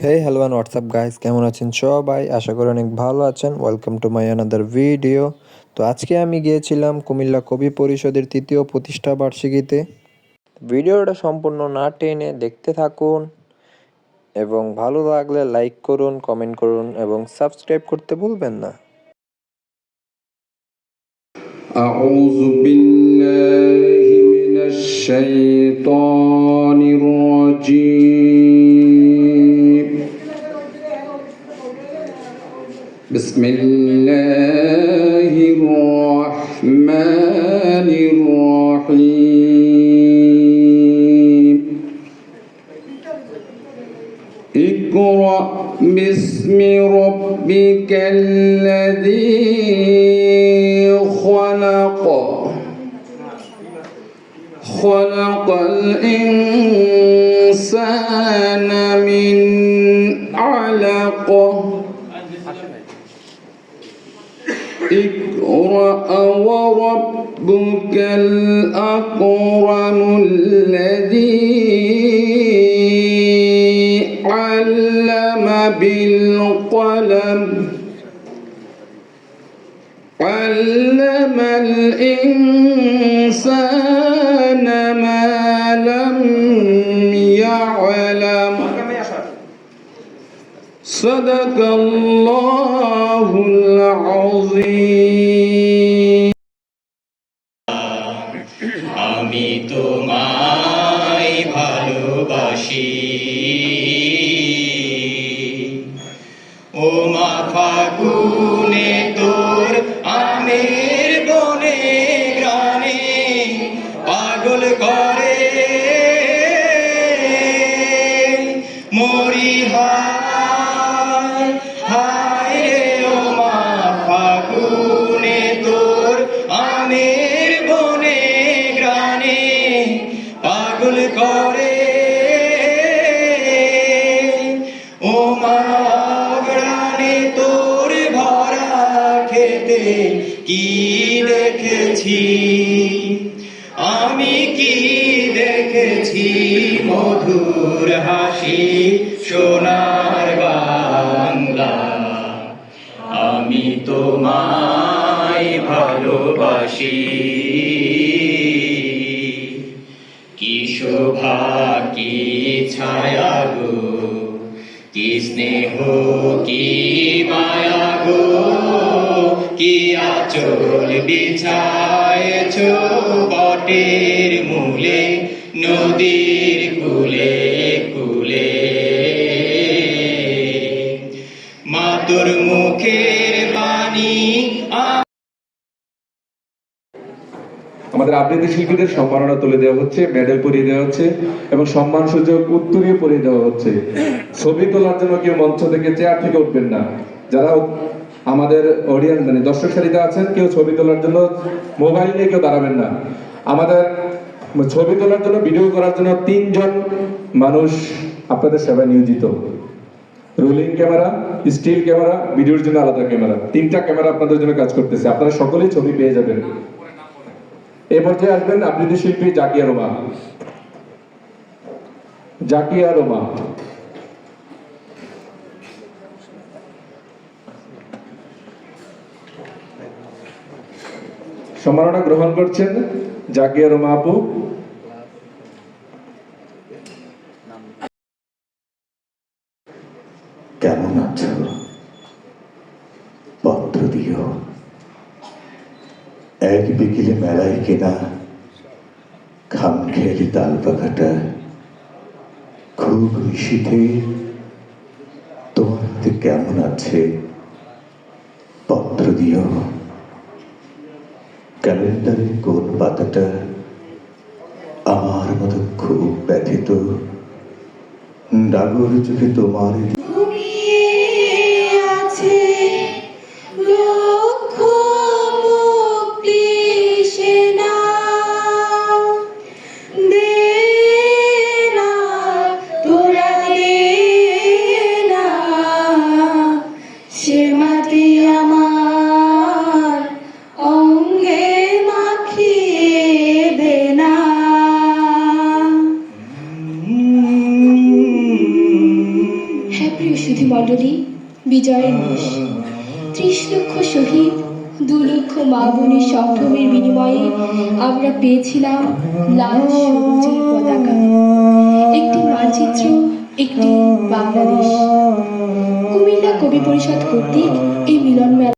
hey hello and what's up guys কেমন আছেন সবাই আশা করি অনেক ভালো আছেন welcome to my another video তো আজকে আমি গিয়েছিলাম কুমিল্লা কবি পরিষদের তৃতীয় প্রতিষ্ঠা বার্ষিকীতে ভিডিওটা সম্পূর্ণ না টেনে দেখতে থাকুন এবং ভালো লাগলে লাইক করুন কমেন্ট করুন এবং সাবস্ক্রাইব করতে ভুলবেন না أعوذ بالله من الشيطان الرجيم بسم الله الرحمن الرحيم. اقرأ باسم ربك الذي خلق. خلق الإنسان من علق. اقرأ وربك الأكرم الذي علم بالقلم. علم الإنسان صدق الله العظيم আমি তোমায় ভালোবাসি ও মা ফাগুনে তোর আমের বনে গ্রামে পাগল করে মরি হায় আমের বনে, গ্রানে পাগল করে। ও মা তোর ভরা খেতে কি দেখেছি? আমি কি দেখেছি মধুর হাসি কি শোভা, কি ছায়া গো? কি স্নেহ, কি মায়া গো? কি আচল বিছায়েছ বটের মূলে, নদীর কুলে কুলে? মাতুর আবৃত্তি শিল্পীদের সম্মাননা তুলে দেওয়া হচ্ছে মেডেল পরিয়ে দেওয়া হচ্ছে এবং সম্মান সুযোগ উত্তরীয় পরিয়ে দেওয়া হচ্ছে। ছবি তোলার জন্য কেউ মঞ্চ থেকে চেয়ার থেকে উঠবেন না। যারা আমাদের অডিয়েন্স মানে দর্শক সারিতে আছেন, কেউ ছবি তোলার জন্য মোবাইল নিয়ে কেউ দাঁড়াবেন না। আমাদের ছবি তোলার জন্য ভিডিও করার জন্য তিনজন মানুষ আপনাদের সেবায় নিয়োজিত। রোলিং ক্যামেরা স্টিল ক্যামেরা ভিডিওর জন্য আলাদা ক্যামেরা তিনটা ক্যামেরা আপনাদের জন্য কাজ করতেছে। আপনারা সকলেই ছবি পেয়ে যাবেন। এ পর্যায়ে আসবেন আবৃত্তি শিল্পী জাকিয়া রোমা। জাকিয়া রোমা। সম্মাননা গ্রহণ করছেন জাকিয়া রোমা আপু। কেমন আছো? পত্র দিও। এক বিকেলে মেলায় কেনা খাম খেয়ালি তাল পাখাটা। খুব নিশীথে তোমার হাতে কেমন আছে? পত্র দিও। ক্যালেন্ডারের কোন পাতাটা? আমার মতো খুব ব্যথিত। ডাগর চোখে তোমার প্রিয় সুধী মণ্ডলী বিজয়ের মাস ত্রিশ লক্ষ শহীদ, দু লক্ষ মা বোনের সংগ্রামের বিনিময়ে আমরা পেয়েছিলাম লাল সবুজের পতাকা। একটি মানচিত্র, একটি বাংলাদেশ। কুমিল্লা কবি পরিষদ কর্তৃক এই মিলন মেলা